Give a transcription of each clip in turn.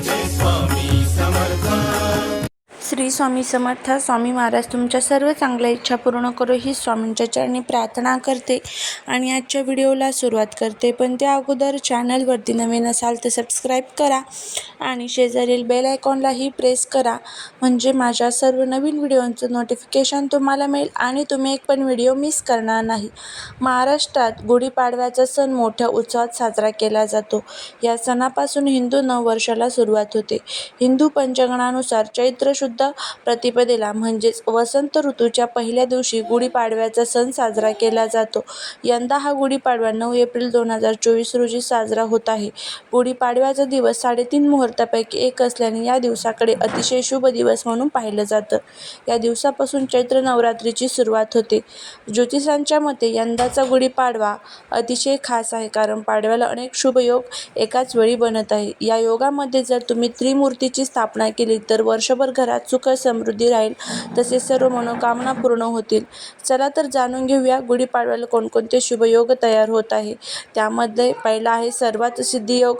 this one. Shri Swami Samarth. Swami Maharaj तुमच्या सर्व चांगल्या इच्छा पूर्ण करो ही स्वामींच्या चरणी प्रार्थना करते आणि आजच्या व्हिडिओला सुरुवात करते. पण त्या अगोदर चॅनलवरती नवीन असाल तर सबस्क्राईब करा आणि शेजारील बेल आयकॉनलाही प्रेस करा. म्हणजे माझ्या सर्व नवीन व्हिडिओंचं नोटिफिकेशन तुम्हाला मिळेल आणि तुम्ही एक पण व्हिडिओ मिस करणार नाही. महाराष्ट्रात गुढीपाडव्याचा सण मोठ्या उत्साहात साजरा केला जातो. या सणापासून हिंदू नववर्षाला सुरुवात होते. हिंदू पंचगणानुसार चैत्र शुद्ध प्रतिपदेला म्हणजेच वसंत ऋतूच्या पहिल्या दिवशी गुढीपाडव्याचा सण साजरा केला जातो. यंदा हा गुढीपाडवा नऊ एप्रिल दोन हजार चोवीस रोजी साजरा होत आहे. गुढीपाडव्याचा दिवस साडेतीन मुहूर्तापैकी एक असल्याने या दिवसाकडे अतिशय शुभ दिवस म्हणून पाहिलं जातं. या दिवसापासून चैत्र नवरात्रीची सुरुवात होते. ज्योतिषांच्या मते यंदाचा गुढीपाडवा अतिशय खास आहे कारण पाडव्याला अनेक शुभ योग एकाच वेळी बनत आहे. या योगामध्ये जर तुम्ही त्रिमूर्तीची स्थापना केली तर वर्षभर घरात सुख समृद्धी राहील. तसेच सर्व मनोकामना पूर्ण होतील. चला तर जाणून घेऊया गुढीपाडव्याला कोणकोणते शुभयोग तयार होत आहे. त्यामध्ये पहिला आहे सर्वात सिद्धियोग.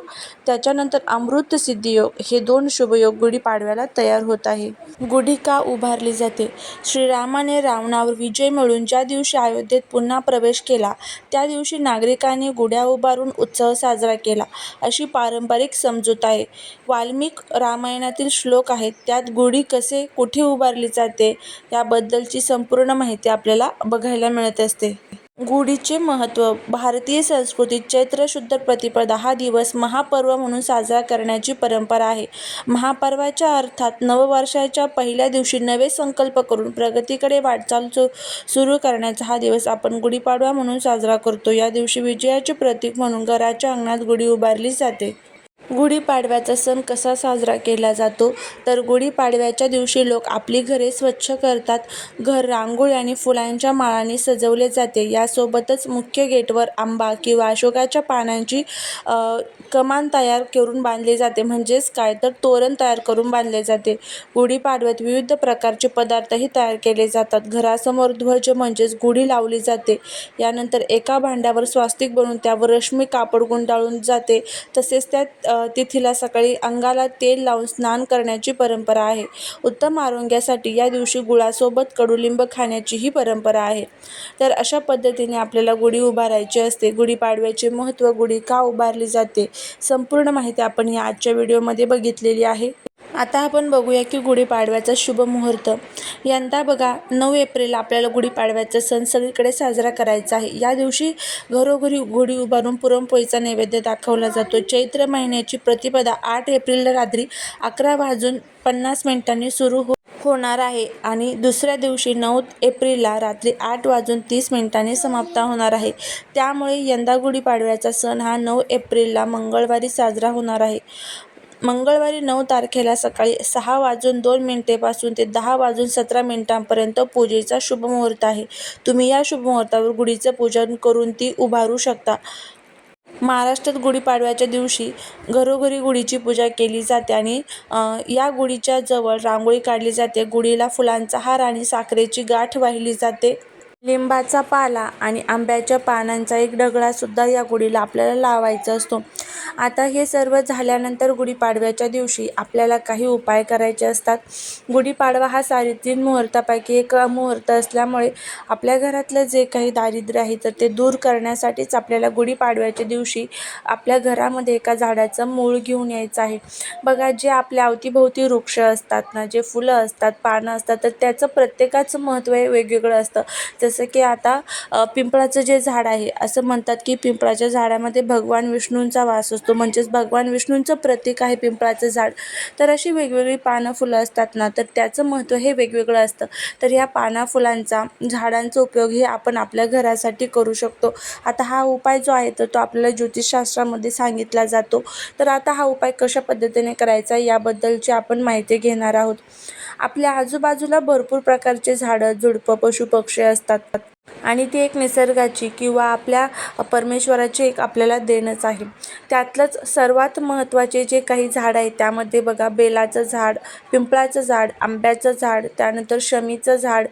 त्याच्यानंतर अमृत सिद्धियोग. हे दोन शुभयोग गुढीपाडव्याला तयार होत आहे. गुढी का उभारली जाते? श्रीरामाने रावणावर विजय मिळवून ज्या दिवशी अयोध्येत पुन्हा प्रवेश केला त्या दिवशी नागरिकांनी गुढ्या उभारून उत्सव साजरा केला. अशी पारंपरिक समजूत आहे. वाल्मिक रामायणातील श्लोक आहेत त्यात गुढी कसे कुठे उभारली जाते याबद्दलची संपूर्ण माहिती आपल्याला बघायला मिळत असते. गुढीचे महत्त्व भारतीय संस्कृतीत चैत्र शुद्ध प्रतिपदा हा दिवस महापर्व म्हणून साजरा करण्याची परंपरा आहे. महापर्वाच्या अर्थात नववर्षाच्या पहिल्या दिवशी नवे संकल्प करून प्रगतीकडे वाटचाल सु सुरू करण्याचा हा दिवस आपण गुढीपाडवा म्हणून साजरा करतो. या दिवशी विजयाचे प्रतीक म्हणून घराच्या अंगणात गुढी उभारली जाते. गुढीपाडव्याचा सण कसा साजरा केला जातो? तर गुढीपाडव्याच्या दिवशी लोक आपली घरे स्वच्छ करतात. घर रांगोळी आणि फुलांच्या माळांनी सजवले जाते. यासोबतच मुख्य गेटवर आंबा किंवा अशोकाच्या पानांची कमान तयार करून बांधली जाते. म्हणजेच काय? तर तोरण तयार करून बांधले जाते. गुढीपाडव्यात विविध प्रकारचे पदार्थही तयार केले जातात. घरासमोर ध्वज म्हणजेच गुढी लावली जाते. यानंतर एका भांड्यावर स्वास्तिक बनवून त्यावर रश्मी कापड गुंडाळून जाते. तसेच त्यात तिथीला सकाळी अंगाला तेल लावून स्नान करण्याची परंपरा आहे. उत्तम आरोग्यासाठी या दिवशी गुळासोबत कडुलिंब खाण्याचीही परंपरा आहे. तर अशा पद्धतीने आपल्याला गुढी उभारायची असते. गुढीपाडव्याचे महत्त्व गुढी का उभारली जाते संपूर्ण माहिती आपण या आजच्या व्हिडिओमध्ये बघितलेली आहे. आता आपण बघूया की गुढीपाडव्याचा शुभ मुहूर्त. यंदा बघा नऊ एप्रिल आपल्याला गुढीपाडव्याचा सण सगळीकडे साजरा करायचा आहे. या दिवशी घरोघरी गुढी उभारून पुरणपोळीचा नैवेद्य दाखवला जातो. चैत्र महिन्याची प्रतिपदा आठ एप्रिलला रात्री अकरा वाजून पन्नास मिनिटांनी सुरू हो होणार आहे आणि दुसऱ्या दिवशी नऊ एप्रिलला रात्री आठ वाजून तीस मिनिटांनी समाप्त होणार आहे. त्यामुळे यंदा गुढीपाडव्याचा सण हा नऊ एप्रिलला मंगळवारी साजरा होणार आहे. मंगळवारी नऊ तारखेला सकाळी सहा वाजून दोन मिनिटेपासून ते दहा वाजून सतरा मिनिटांपर्यंत पूजेचा शुभ मुहूर्त आहे. तुम्ही या शुभ मुहूर्तावर गुढीचं पूजन करून ती उभारू शकता. महाराष्ट्रात गुढीपाडव्याच्या दिवशी घरोघरी गुढीची पूजा केली जाते आणि या गुढीच्या जवळ रांगोळी काढली जाते. गुढीला फुलांचा हार आणि साखरेची गाठ वाहिली जाते. लिंबाचा पाला आणि आंब्याच्या पानांचा एक डगळासुद्धा या गुढीला आपल्याला लावायचा असतो. आता हे सर्व झाल्यानंतर गुढीपाडव्याच्या दिवशी आपल्याला काही उपाय करायचे असतात. गुढीपाडवा हा साडेतीन मुहूर्तापैकी एक मुहूर्त असल्यामुळे आपल्या घरातलं जे काही दारिद्र्य आहे तर ते दूर करण्यासाठीच आपल्याला गुढीपाडव्याच्या दिवशी आपल्या घरामध्ये एका झाडाचं मूळ घेऊन यायचं आहे. बघा जे आपल्या अवतीभोवती वृक्ष असतात ना जे फुलं असतात पानं असतात तर त्याचं प्रत्येकाचं महत्त्व हे वेगवेगळं असतं. जसं जसं की आता पिंपळाचं जे झाड आहे असं म्हणतात की पिंपळाच्या झाडामध्ये भगवान विष्णूंचा वास असतो. म्हणजेच भगवान विष्णूंचं प्रतीक आहे पिंपळाचं झाड. तर अशी वेगवेगळी पानं फुलं असतात ना तर त्याचं महत्त्व हे वेगवेगळं असतं. तर ह्या पाना फुलांचा झाडांचा उपयोग हे आपण आपल्या घरासाठी करू शकतो. आता हा उपाय जो आहे तर तो आपल्याला ज्योतिषशास्त्रामध्ये सांगितला जातो. तर आता हा उपाय कशा पद्धतीने करायचा याबद्दलची आपण माहिती घेणार आहोत. आपल्या आजूबाजूला भरपूर प्रकारचे झाडं झुडपं पशुपक्षी असतात. आणि ती एक निसर्गाची किंवा आपल्या परमेश्वराची एक आपल्याला देणच आहे. त्यातलंच सर्वात महत्त्वाचे जे काही झाड आहे त्यामध्ये बघा बेलाचं झाड पिंपळाचं झाड आंब्याचं झाड त्यानंतर शमीचं झाड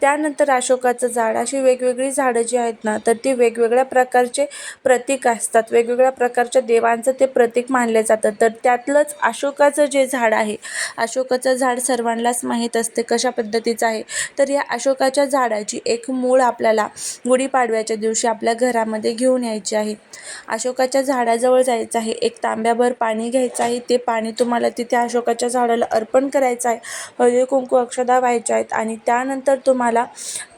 त्यानंतर अशोकाचं झाड अशी वेगवेगळी झाडं जी आहेत ना तर ती वेगवेगळ्या प्रकारचे प्रतीक असतात. वेगवेगळ्या प्रकारच्या देवांचं ते प्रतीक मानले जातं तर त्यातलंच अशोकाचं जे झाड आहे अशोकाचं झाड सर्वांनाच माहीत असते कशा पद्धतीचं आहे. तर या अशोकाच्या झाडाची एक मूळ आपल्याला गुढीपाडव्याच्या दिवशी आपल्या घरामध्ये घेऊन यायची आहे. अशोकाच्या झाडाजवळ जायचं आहे. एक तांब्याभर पाणी घ्यायचं आहे. ते पाणी तुम्हाला तिथे अशोकाच्या झाडाला अर्पण करायचं आहे. हळदी कुंकू अक्षदा व्हायच्या आहेत आणि त्यानंतर तुम्हाला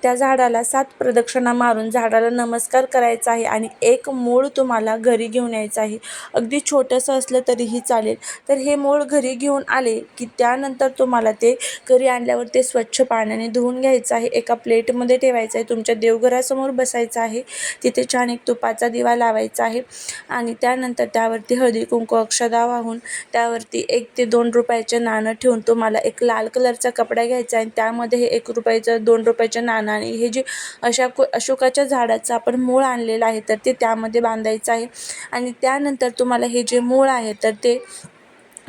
त्या झाडाला सात प्रदक्षिणा मारून झाडाला नमस्कार करायचा आहे आणि एक मूळ तुम्हाला घरी घेऊन यायचं आहे. अगदी छोटंसं असलं तरीही चालेल. तर हे मूळ घरी घेऊन आले की त्यानंतर तुम्हाला ते घरी आणल्यावर ते स्वच्छ पाण्याने धुवून घ्यायचं आहे. एका प्लेटमध्ये ठेवायचं आहे. तुमच्या देवघरासमोर बसायचं आहे. तिथे छान एक तुपाचा दिवा लावायचा आहे आणि त्यानंतर त्यावरती हळदी कुंकू अक्षदा वाहून त्यावरती एक ते दोन रुपयाचे नाणं ठेवून तुम्हाला एक लाल कलरचा कपडा घ्यायचा आहे. आणि त्यामध्ये हे एक रुपयाचं दोन रुपयाचं नाणं आणि हे जे अशा अशोकाच्या झाडाचं आपण मूळ आणलेलं आहे तर ते त्यामध्ये बांधायचं आहे. आणि त्यानंतर तुम्हाला हे जे मूळ आहे तर ते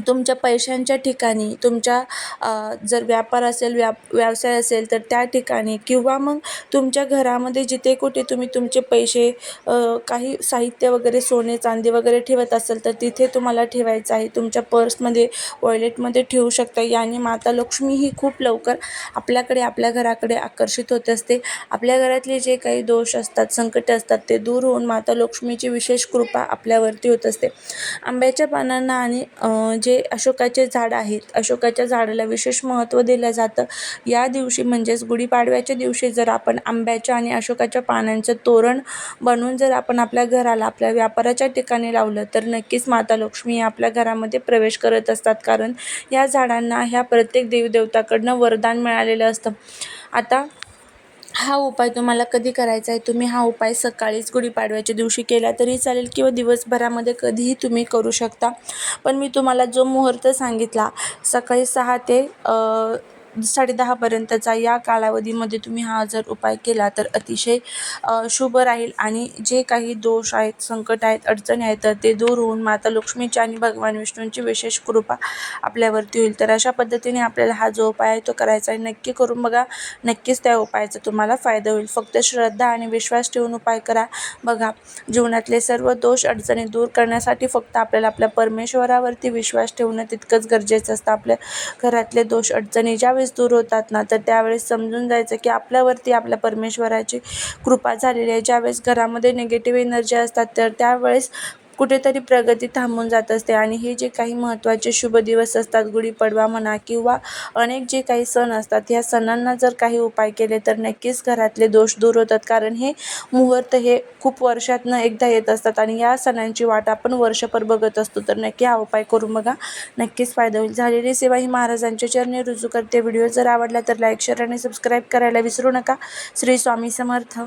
तुमच्या पैशांच्या ठिकाणी तुमच्या जर व्यापार असेल व्याप व्यवसाय असेल तर त्या ठिकाणी किंवा मग तुमच्या घरामध्ये जिथे कुठे तुम्ही तुमचे पैसे काही साहित्य वगैरे सोने चांदी वगैरे ठेवत असेल तर तिथे तुम्हाला ठेवायचं आहे. तुमच्या पर्समध्ये वॉयलेटमध्ये ठेवू शकता. याने माता लक्ष्मी ही खूप लवकर आपल्याकडे आपल्या घराकडे आकर्षित होत असते. आपल्या घरातले जे काही दोष असतात संकट असतात ते दूर होऊन माता लक्ष्मीची विशेष कृपा आपल्यावरती होत असते. आंब्याच्या पानांना आणि जे जे अशोकाचे झाड आहेत अशोकाच्या झाडाला विशेष महत्त्व दिलं जातं. या दिवशी म्हणजेच गुढीपाडव्याच्या दिवशी जर आपण आंब्याच्या आणि अशोकाच्या पानांचं तोरण बनवून जर आपण आपल्या घराला आपल्या व्यापाराच्या ठिकाणी लावलं तर नक्कीच माता लक्ष्मी आपल्या घरामध्ये प्रवेश करत असतात. कारण या झाडांना ह्या प्रत्येक देवदेवताकडनं वरदान मिळालेलं असतं. आता हा उपाय तुम्हाला कधी करायचा आहे? तुम्ही हा उपाय सकाळीच गुढीपाडव्याच्या दिवशी केला तरी चालेल किंवा दिवसभरामध्ये कधीही तुम्ही करू शकता. पण मी तुम्हाला जो मुहूर्त सांगितला सकाळी सहा ते साडेदहापर्यंतचा या कालावधीमध्ये तुम्ही हा जर उपाय केला तर अतिशय शुभ राहील. आणि जे काही दोष आहेत संकट आहेत अडचणी आहेत तर ते दूर होऊन माता लक्ष्मीची आणि भगवान विष्णूंची विशेष कृपा आपल्यावरती होईल. तर अशा पद्धतीने आपल्याला हा जो उपाय आहे तो करायचा आहे. नक्की करून बघा. नक्कीच त्या उपायाचा तुम्हाला फायदा होईल. फक्त श्रद्धा आणि विश्वास ठेवून उपाय करा. बघा जीवनातले सर्व दोष अडचणी दूर करण्यासाठी फक्त आपल्याला आपल्या परमेश्वरावरती विश्वास ठेवणं तितकंच गरजेचं असतं. आपल्या घरातले दोष अडचणी ज्या ज्यावेळेस दूर होतात ना तर त्यावेळेस समजून जायचं की आपल्यावरती आपल्या परमेश्वराची कृपा झालेली आहे. ज्यावेळेस घरामध्ये निगेटिव्ह एनर्जी असतात तर त्यावेळेस कुठेतरी प्रगती थांबून जात असते. आणि हे जे काही महत्त्वाचे शुभ दिवस असतात गुढीपाडवा म्हणा किंवा अनेक जे काही सण असतात ह्या सणांना जर काही उपाय केले तर नक्कीच घरातले दोष दूर होतात. कारण हे मुहूर्त हे खूप वर्षातनं एकदा येत असतात आणि या सणांची वाट आपण वर्षभर बघत असतो. तर नक्की हा उपाय करून बघा. नक्कीच फायदा होईल. झालेली सेवा ही महाराजांच्या चरणी रुजू करते. व्हिडिओ जर आवडला तर लाईक शेअर आणि सबस्क्राईब करायला विसरू नका. श्री स्वामी समर्थ.